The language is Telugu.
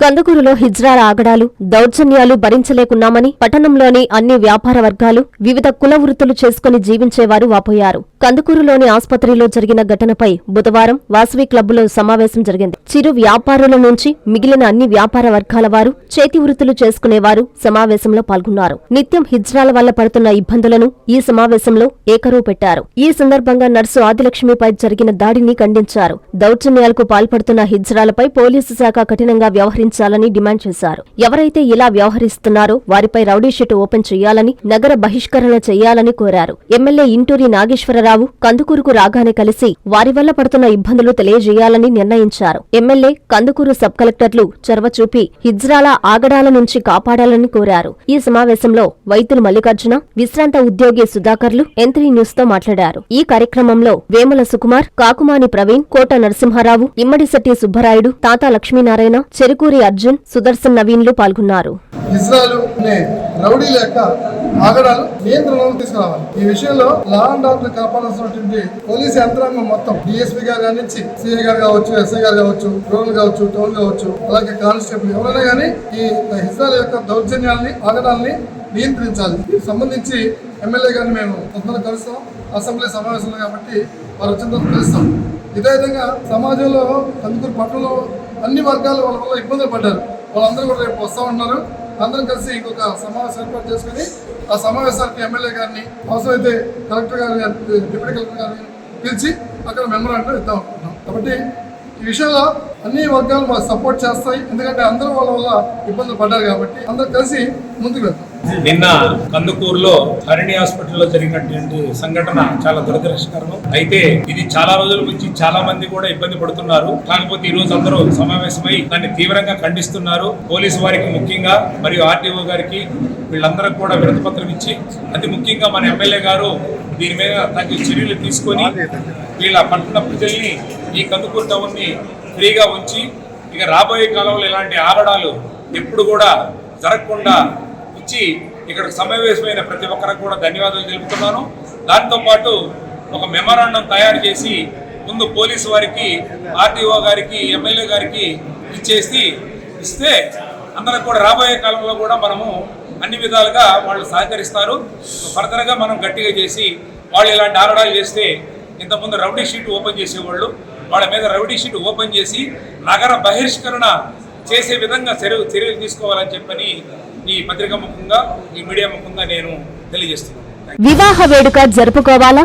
కందుకూరులో హిజ్రాల ఆగడాలు దౌర్జన్యాలు భరించలేకున్నామని పట్టణంలోని అన్ని వ్యాపార వర్గాలు వివిధ కుల వృత్తులు చేసుకుని జీవించేవారు వాపోయారు. కందుకూరులోని ఆసుపత్రిలో జరిగిన ఘటనపై బుధవారం వాసవి క్లబ్లో సమావేశం జరిగింది. చిరు వ్యాపారుల నుంచి మిగిలిన అన్ని వ్యాపార వర్గాల వారు చేతి వృత్తులు చేసుకునేవారు సమావేశంలో పాల్గొన్నారు. నిత్యం హిజ్రాల వల్ల పడుతున్న ఇబ్బందులను ఈ సమావేశంలో ఏకరువు పెట్టారు. ఈ సందర్భంగా నర్సు ఆదిలక్ష్మిపై జరిగిన దాడిని ఖండించారు. దౌర్జన్యాలకు పాల్పడుతున్న హిజ్రాలపై పోలీసు శాఖ కఠినంగా వ్యవహరించారు తొలగించాలని డిమాండ్ చేశారు. ఎవరైతే ఇలా వ్యవహరిస్తున్నారో వారిపై రౌడీషీట్ ఓపెన్ చేయాలని నగర బహిష్కరణ చేయాలని కోరారు. ఎమ్మెల్యే ఇంటూరి నాగేశ్వరరావు కందుకూరుకు రాగానే కలిసి వారి వల్ల పడుతున్న ఇబ్బందులు తెలియజేయాలని నిర్ణయించారు. ఎమ్మెల్యే కందుకూరు సబ్ కలెక్టర్లు చొరవ చూపి హిజ్రాల ఆగడాల నుంచి కాపాడాలని కోరారు. ఈ సమావేశంలో వైద్యులు మల్లికార్జున విశ్రాంత ఉద్యోగి సుధాకర్లు ఎంత్రీ న్యూస్తో మాట్లాడారు. ఈ కార్యక్రమంలో వేముల సుకుమార్ కాకుమాని ప్రవీణ్ కోట నరసింహారావు ఇమ్మడిశెట్టి సుబ్బరాయుడు తాత లక్ష్మీనారాయణ చెరుకూరి అర్జున్ సుదర్శన్ నవీన్లు పాల్గొన్నారు. ఇజ్రాయల్ రౌడీ లేక ఆగడాలు నియంత్రణలో తీసుకురావాలి. ఈ విషయంలో లా అండ్ ఆర్డర్ కాపాడాల్సినటువంటి పోలీస్ యంత్రాంగం మొత్తం డిఎస్పీ గారు కానీ నుంచి సిఐ గారు కావచ్చు ఎస్ఐ గారు కావచ్చు రోల్ కావచ్చు టోల్ కావచ్చు అలాగే కానిస్టేబుల్ ఎవరైనా కానీ ఈ ఇజ్రాయల్ యొక్క దౌర్జన్యాల్ని ఆగడాల్ని నియంత్రించాలి. దీనికి సంబంధించి ఎమ్మెల్యే గారిని మేము తొందరగా కలుస్తాం. అసెంబ్లీ సమావేశంలో కాబట్టి వారు వచ్చిన తర్వాత కలుస్తాం. ఇదే విధంగా సమాజంలో కందుకూరు పట్టణంలో అన్ని వర్గాల వాళ్ళ వల్ల ఇబ్బందులు పడ్డారు. వాళ్ళందరూ కూడా రేపు వస్తూ ఉన్నారు అందరం కలిసి ఇంకొక సమావేశం ఏర్పాటు చేసుకుని ఆ సమావేశానికి ఎమ్మెల్యే గారిని అవసరమైతే కలెక్టర్ గారిని డిప్యూటీ కలెక్టర్ గారిని పిలిచి అక్కడ మెమరాండం ఇద్దాం అనుకుంటున్నాం. కాబట్టి ఈ విషయంలో అన్ని వర్గాలు మాకు సపోర్ట్ చేస్తాయి. ఎందుకంటే అందరూ వాళ్ళ వల్ల ఇబ్బందులు పడ్డారు కాబట్టి అందరూ కలిసి ముందుకు వెళ్తాం నిన్న కందుకూరులో హరిణి హాస్పిటల్లో జరిగినటువంటి సంఘటన చాలా దురదృష్టకరం. అయితే ఇది చాలా రోజుల నుంచి చాలా మంది కూడా ఇబ్బంది పడుతున్నారు. కాకపోతే ఈ రోజు అందరూ సమావేశమై దాన్ని తీవ్రంగా ఖండిస్తున్నారు. పోలీసు వారికి ముఖ్యంగా మరియు ఆర్టీఓ గారికి వీళ్ళందరూ కూడా విరతపత్రం ఇచ్చి అతి ముఖ్యంగా మన ఎమ్మెల్యే గారు దీని మీద తగిన చర్యలు తీసుకొని వీళ్ళ పట్టణ ప్రజల్ని ఈ కందుకూరు టౌన్ని ఫ్రీగా ఉంచి ఇక రాబోయే కాలంలో ఇలాంటి ఆగడాలు ఎప్పుడు కూడా జరగకుండా ఇచ్చి ఇక్కడ సమావేశమైన ప్రతి ఒక్కరికి కూడా ధన్యవాదాలు తెలుపుతున్నాను. దాంతోపాటు ఒక మెమరాండం తయారు చేసి ముందు పోలీసు వారికి ఆర్టీఓ గారికి ఎమ్మెల్యే గారికి ఇచ్చేసి ఇస్తే అందరికి కూడా రాబోయే కాలంలో కూడా మనము అన్ని విధాలుగా వాళ్ళు సహకరిస్తారు. ఫర్దర్గా మనం గట్టిగా చేసి వాళ్ళు ఇలాంటి ఆరడాలు చేస్తే ఇంతకుముందు రౌడీ షీట్ ఓపెన్ చేసేవాళ్ళు. వాళ్ళ మీద రౌడీ షీట్ ఓపెన్ చేసి నగర బహిష్కరణ చేసే విధంగా చర్య చర్యలు తీసుకోవాలని చెప్పని ఈ పత్రిక ముఖంగా ఈ మీడియా ముఖంగా నేను తెలియజేస్తున్నాను. వివాహ వేడుక జరుపుకోవాలా?